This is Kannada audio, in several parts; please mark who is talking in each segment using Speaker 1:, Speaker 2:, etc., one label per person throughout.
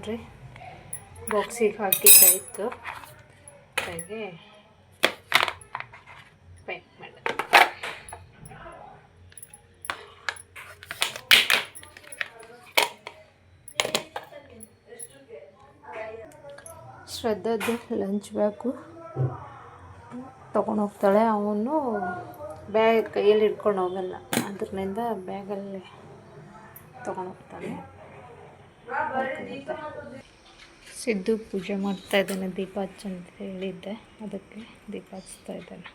Speaker 1: ನೋಡ್ರಿ ಬಾಕ್ಸಿಗೆ ಹಾಕಿದ್ದಾಯಿತು ಹಾಗೆ ಪ್ಯಾಕ್ ಮಾಡಿ ಶ್ರದ್ಧದ್ದು ಲಂಚ್ ಬ್ಯಾಗು ತೊಗೊಂಡು ಹೋಗ್ತಾಳೆ. ಅವನು ಬ್ಯಾಗ್ ಕೈಯಲ್ಲಿ ಹಿಡ್ಕೊಂಡು ಹೋಗಲ್ಲ. ಅದರಿಂದ ಬ್ಯಾಗಲ್ಲಿ ತೊಗೊಂಡು ಹೋಗ್ತಾನೆ. ಸಿದ್ದು ಪೂಜೆ ಮಾಡ್ತಾ ಇದ್ದಾನೆ, ದೀಪ ಹಚ್ಚ ಅಂತ ಹೇಳಿದ್ದೆ. ಅದಕ್ಕೆ ದೀಪ ಹಚ್ತಾ ಇದ್ದಾನೆ.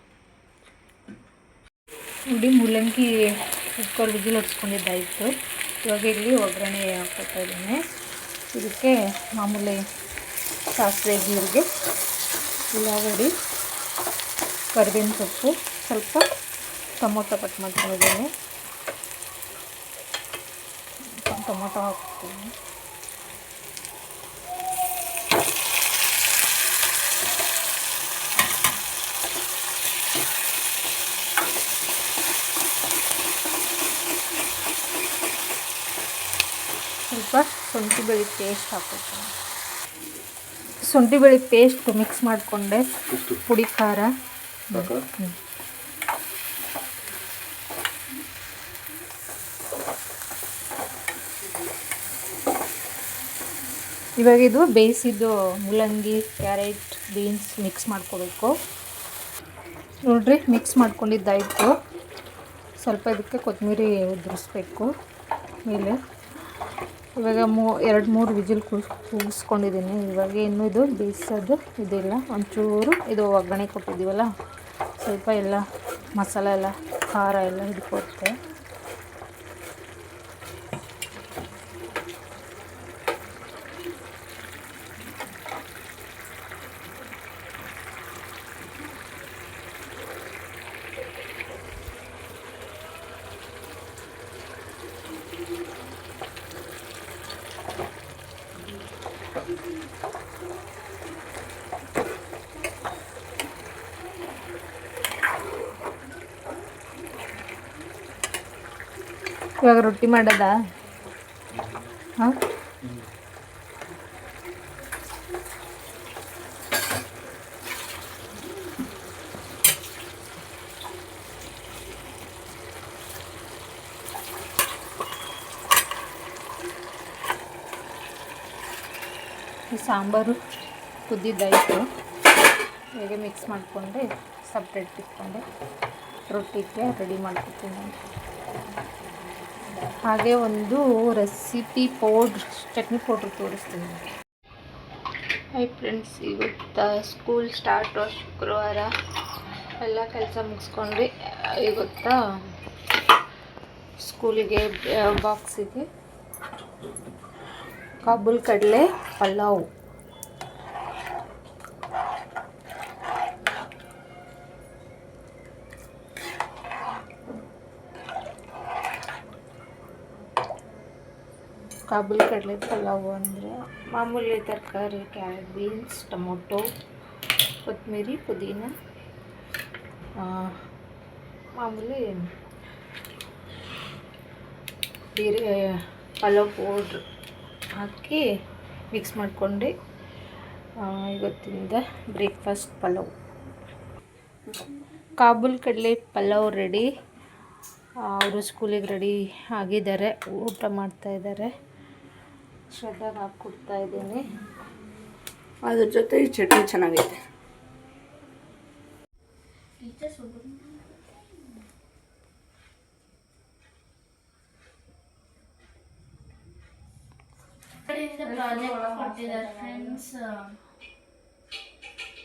Speaker 1: ನೋಡಿ, ಮೂಲಂಗಿ ಕುಕ್ಕರ್ ವಿಜಿಲ್ ಹೊಡ್ಸ್ಕೊಂಡಿದ್ದಾಯಿತು ಇವಾಗ ಇಲ್ಲಿ ಒಗ್ಗರಣೆ ಹಾಕ್ಕೊತಾ ಇದ್ದೀನಿ. ಇದಕ್ಕೆ ಮಾಮೂಲಿ ಸಾಸಿವೆ ಜೀರಿಗೆ, ಉಳ್ಳಾಗಡ್ಡಿ, ಕರಿಬೇವಿನ ಸೊಪ್ಪು, ಸ್ವಲ್ಪ ಟೊಮೊಟೊ ಕಟ್ ಮಾಡ್ಕೊಂಡಿದ್ದೀನಿ. ಟೊಮೊಟೊ ಹಾಕ್ತೀನಿ. ಸ್ವಲ್ಪ ಶುಂಠಿ ಬೆಳ್ಳುಳ್ಳಿ ಪೇಸ್ಟ್ ಹಾಕೋತೀನಿ. ಶುಂಠಿ ಬೆಳ್ಳುಳ್ಳಿ ಪೇಸ್ಟ್ ಮಿಕ್ಸ್ ಮಾಡಿಕೊಂಡೆ. ಪುಡಿ ಖಾರ. ಇವಾಗ ಇದು ಬೇಯಿಸಿದ್ದು ಮೂಲಂಗಿ ಕ್ಯಾರೆಟ್ ಬೀನ್ಸ್ ಮಿಕ್ಸ್ ಮಾಡ್ಕೋಬೇಕು. ನೋಡ್ರಿ ಮಿಕ್ಸ್ ಮಾಡ್ಕೊಂಡಿದ್ದಾಯಿತು. ಸ್ವಲ್ಪ ಇದಕ್ಕೆ ಕೊತ್ತಂಬರಿ ಉದುರಿಸ್ಬೇಕು. ಮೇಲೆ ಇವಾಗ ಮೂ, ಎರಡು ಮೂರು ವಿಜಿಲ್ ಕೂಸ್, ಕೂಗಿಸ್ಕೊಂಡಿದ್ದೀನಿ. ಇವಾಗ ಇನ್ನೂ ಇದು ಬೇಯಿಸೋದು ಇದಿಲ್ಲ. ಒಂಚೂರು ಇದು ಒಗ್ಗರಣೆ ಕೊಟ್ಟಿದ್ದೀವಲ್ಲ, ಸ್ವಲ್ಪ ಎಲ್ಲ ಮಸಾಲೆ ಎಲ್ಲ, ಖಾರ ಎಲ್ಲ ಹಿಡ್ಕೊತ್ತೆ ಇವಾಗ ರೊಟ್ಟಿ ಮಾಡೋದಾ? ಹಾಂ? ಸಾಂಬಾರು ಕುದ್ದಿದ್ದಾಯಿತು. ಹೇಗೆ ಮಿಕ್ಸ್ ಮಾಡಿಕೊಂಡೆ ಸಪ್ರೇಟ್ ಇಟ್ಕೊಂಡೆ. ರೊಟ್ಟಿಗೆ ರೆಡಿ ಮಾಡ್ಕೊತೀನಿ ಹಾಗೆ ಒಂದು ರೆಸಿಪಿ ಪೌಡ್ರ್ ಚಟ್ನಿ ಪೌಡ್ರ್ ತೋರಿಸ್ತೀನಿ. ಹೈ ಫ್ರೆಂಡ್ಸ್ ಇವತ್ತು ಸ್ಕೂಲ್ ಸ್ಟಾರ್ಟ್ ಶುಕ್ರವಾರ. ಎಲ್ಲ ಕೆಲಸ ಮುಗಿಸ್ಕೊಂಡ್ವಿ. ಇವತ್ತು ಸ್ಕೂಲಿಗೆ ಬಾಕ್ಸಿಗೆ ಕಾಬೂಲ್ ಕಡಲೆ ಪಲಾವ್. ಕಾಬೂಲ್ ಕಡಲೆ ಪಲಾವು ಅಂದರೆ ಮಾಮೂಲಿ ತರಕಾರಿ ಕ್ಯಾರೆಟ್ ಬೀನ್ಸ್ ಟೊಮೊಟೊ ಕೊತ್ತಂಬರಿ ಪುದೀನ ಮಾಮೂಲಿ ಬೇರೆ ಪಲಾವ್ ಪೌಡ್ರ್ ಹಾಕಿ ಮಿಕ್ಸ್ ಮಾಡಿಕೊಂಡು. ಇವತ್ತಿಂದ ಬ್ರೇಕ್ಫಾಸ್ಟ್ ಪಲಾವ್. ಕಾಬುಲ್ ಕಡಲೆ ಪಲಾವ್ ರೆಡಿ ಅವರು ಸ್ಕೂಲಿಗೆ ರೆಡಿ ಆಗಿದ್ದಾರೆ, ಊಟ ಮಾಡ್ತಾ ಇದ್ದಾರೆ. ಶ್ರದ್ಧಾಗೆ ಹಾಕ್ಕೊಡ್ತಾ ಇದ್ದೀನಿ.
Speaker 2: ಅದ್ರ ಜೊತೆ ಈ ಚಟ್ನಿ ಚೆನ್ನಾಗೈತೆ.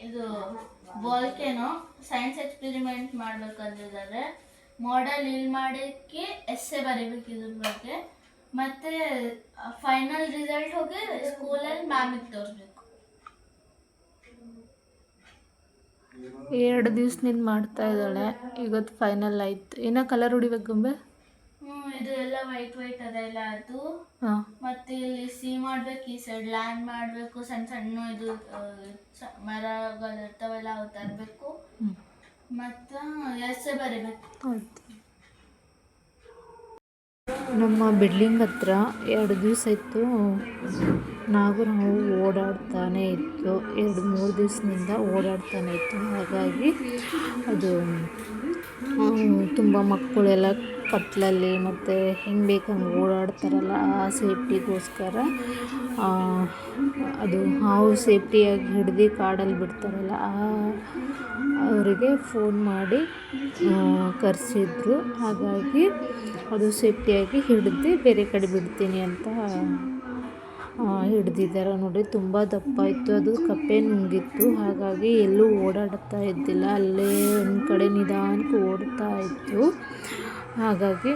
Speaker 3: ಇದು ಬೋಲ್ಕೇನೋ ಸೈನ್ಸ್ ಎಕ್ಸ್ಪೆರಿಮೆಂಟ್ ಮಾಡ್ಬೇಕಂತಿದ್ದಾರೆ. ಮಾಡೆಲ್ ಇಲ್ಲಿ ಮಾಡಕ್ಕೆ ಎಸ್ಸೆ ಬರೀಬೇಕು ಇದ್ರ ಬಗ್ಗೆ. ಮತ್ತೆ ಫೈನಲ್ ರಿಸಲ್ಟ್ ಹೋಗಿ ಸ್ಕೂಲಲ್ಲಿ ಮ್ಯಾಮಿಗೆ ತೋರಿಸ್ಬೇಕು.
Speaker 1: ಎರಡು ದಿವ್ಸದಿಂದ ಮಾಡ್ತಾ ಇದ್ದಾಳೆ. ಇವತ್ತು ಫೈನಲ್ ಆಯ್ತು. ಏನ ಕಲರ್ ಹೊಡಿಬೇಕು ಗೊಂಬೆ?
Speaker 3: ಹ್ಞೂ ಇದು ಎಲ್ಲ ವೈಟ್ ವೈಟ್ ಅದೆಲ್ಲ ಅದು ಮತ್ತೆ ಇಲ್ಲಿ ಸಿ ಮಾಡ್ಬೇಕು ಈ ಸೈಡ್ ಲ್ಯಾಂಡ್ ಮಾಡಬೇಕು ಸಣ್ಣ ಸಣ್ಣ ಇದು ಆ, ಸ- ಮರಗಳು ಇರ್ತಾವೆಲ್ಲ ಅವು ತರಬೇಕು. ಮತ್ತು ಎಸ್ಸೆ ಬರೀಬೇಕು.
Speaker 1: ಆಯ್ತು. ನಮ್ಮ ಬಿಲ್ಡಿಂಗ್ ಹತ್ರ ಎರಡು ದಿವಸ ಇತ್ತು ನಾಗರಾವು ಓಡಾಡ್ತಾನೆ ಇತ್ತು. ಎರಡು ಮೂರು ದಿವಸದಿಂದ ಓಡಾಡ್ತಾನೆ ಇತ್ತು. ಹಾಗಾಗಿ ಅದು ತುಂಬ ಮಕ್ಕಳೆಲ್ಲ ಕತ್ತಲಲ್ಲಿ ಮತ್ತು ಹೆಂಗೆ ಬೇಕು ಹಂಗೆ ಓಡಾಡ್ತಾರಲ್ಲ ಆ ಸೇಫ್ಟಿಗೋಸ್ಕರ ಅದು ಹಾವು ಸೇಫ್ಟಿಯಾಗಿ ಹಿಡ್ದು ಕಾಡಲ್ಲಿ ಬಿಡ್ತಾರಲ್ಲ, ಆ, ಅವರಿಗೆ ಫೋನ್ ಮಾಡಿ ಕರೆಸಿದ್ರು. ಹಾಗಾಗಿ ಅದು ಸೇಫ್ಟಿಯಾಗಿ ಹಿಡ್ದು ಬೇರೆ ಕಡೆ ಬಿಡ್ತೀನಿ ಅಂತ ಹಿಡ್ದಿದ್ದಾರೆ ನೋಡಿ ತುಂಬ ದಪ್ಪ ಇತ್ತು. ಅದು ಕಪ್ಪೆ ನುಂಗಿತ್ತು. ಹಾಗಾಗಿ ಎಲ್ಲೂ ಓಡಾಡ್ತಾ ಇದ್ದಿಲ್ಲ. ಅಲ್ಲೇ ಒಂದು ಕಡೆ ನಿಧಾನಕ್ಕೆ ಓಡ್ತಾ ಇತ್ತು. ಹಾಗಾಗಿ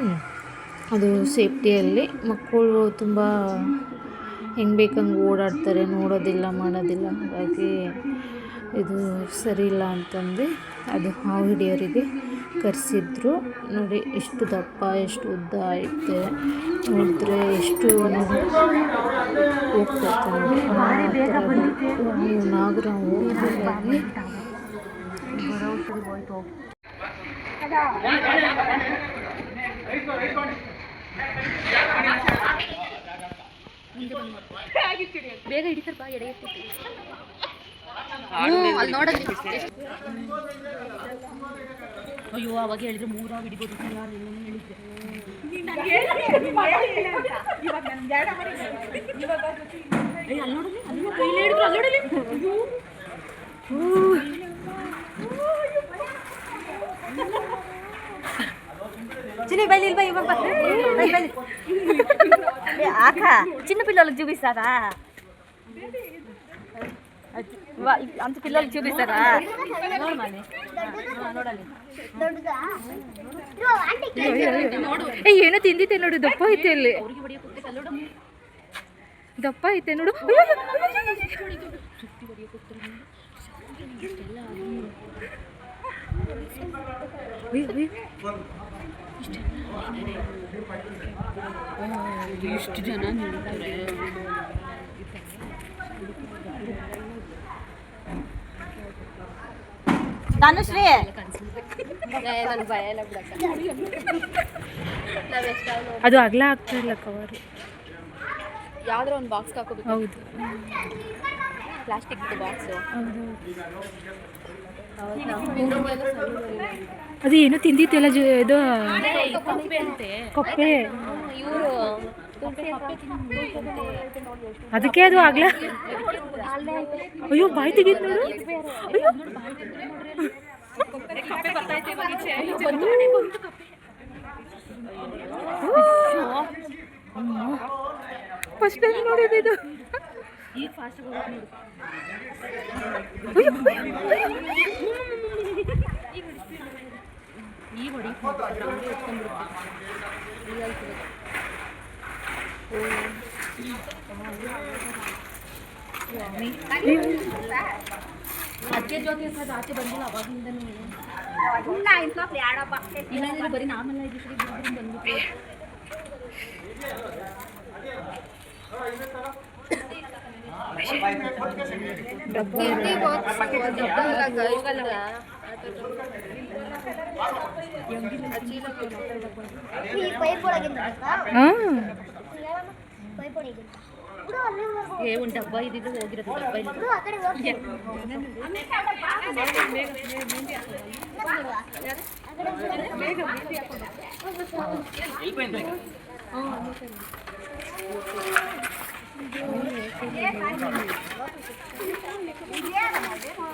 Speaker 1: ಅದು ಸೇಫ್ಟಿಯಲ್ಲಿ ಮಕ್ಕಳು ತುಂಬ ಹೆಂಗೆ ಬೇಕಂಗೆ ಓಡಾಡ್ತಾರೆ, ನೋಡೋದಿಲ್ಲ, ಮಾಡೋದಿಲ್ಲ. ಹಾಗಾಗಿ ಇದು ಸರಿ ಇಲ್ಲ ಅಂತಂದು ಅದು ಹಾವು ಹಿಡಿಯೋರಿಗೆ ಕರೆಸಿದ್ರು. ನೋಡಿ ಎಷ್ಟು ದಪ್ಪ ಎಷ್ಟು ಉದ್ದ ಐತೆ. ನೋಡಿದ್ರೆ ಎಷ್ಟು ನಾಗರಾವು ಹಾಗಾಗಿ
Speaker 4: ಬೇಗ ಹಿಡಿತಾರ ಬಾ ಎಡೆ ಅಲ್ಲಿ ಅಯ್ಯೋ ಅವಾಗ ಹೇಳಿದ್ರೆ ಮೂರ ಹಿಡಿಬೋದು ಹೇಳಿದ್ರೆ ಅಲ್ಲಿ ನೋಡಲಿ ಅಲ್ಲಿ ಕೈಲಿ ಹಿಡಿದ್ರು ಅಲ್ಲಿ ನೋಡಲಿ చిన్న బయలు వెళ్ళిపోయి ఆక చిన్న పిల్లలకు చూపిస్తారా వా- అంత పిల్లలకు చూపిస్తారా చూడాలి
Speaker 1: ಏ ಏನೋ ತಿಂದಿತ್ತೆ ನೋಡು ದಪ್ಪ ಐತೆ ಅಲ್ಲಿ ದಪ್ಪ ಐತೆ ನೋಡು
Speaker 4: ಎಷ್ಟು ಜನ ನೋಡ್ತಾರೆ ಧನುಶ್ರೀ
Speaker 1: ಅದು ಅಗಲ ಆಗ್ತಾ ಇಲ್ಲ ಕವರ್
Speaker 4: ಯಾವ್ದಾರ ಒಂದು ಬಾಕ್ಸ್ ಹಾಕೋಬೇಕು.
Speaker 1: ಹೌದು.
Speaker 4: ಪ್ಲಾಸ್ಟಿಕ್ ಬಾಕ್ಸು
Speaker 1: ಅದು ಏನು ತಿಂದಿತ್ತಲ್ಲ ಜೊ ಇದು
Speaker 4: ಅಂತೆ.
Speaker 1: ಕಪ್ಪೆ.
Speaker 4: ಇವರು
Speaker 1: ಅದಕ್ಕೆ ಅದು ಆಗ್ಲ ಅಯ್ಯೋ ಬಾಯ್ ತೆಗೀತ್ ನೋಡು ಅಯ್ಯೋ ಫಸ್ಟ್ ಟೈಮ್ ನೋಡಿದ್ದು ಇದು
Speaker 4: ಈಗ ಫಾಸ್ಟ್ ಈಗ ಅಜ್ಜೆ ಜೊತೆ ಅದು ಆಚೆ ಬಂದಿಲ್ಲ ಅವಾಗಿಂದ ಇಲ್ಲಾಂದ್ರೆ ಬರೀ ನಾಮೆಲ್ಲ ಆಗಿ ಬಂದ್ಬಿಟ್ಟು.
Speaker 1: ಹಾಂ
Speaker 4: ಏ ಒಂದು ಡಬ್ಬ ಇದ್ದಿದ್ದು ಹೋಗಿರೋದು ಡಬ್ಬ ಇಲ್ಲ
Speaker 1: ಚಿಲ್ದೊಳಗೆ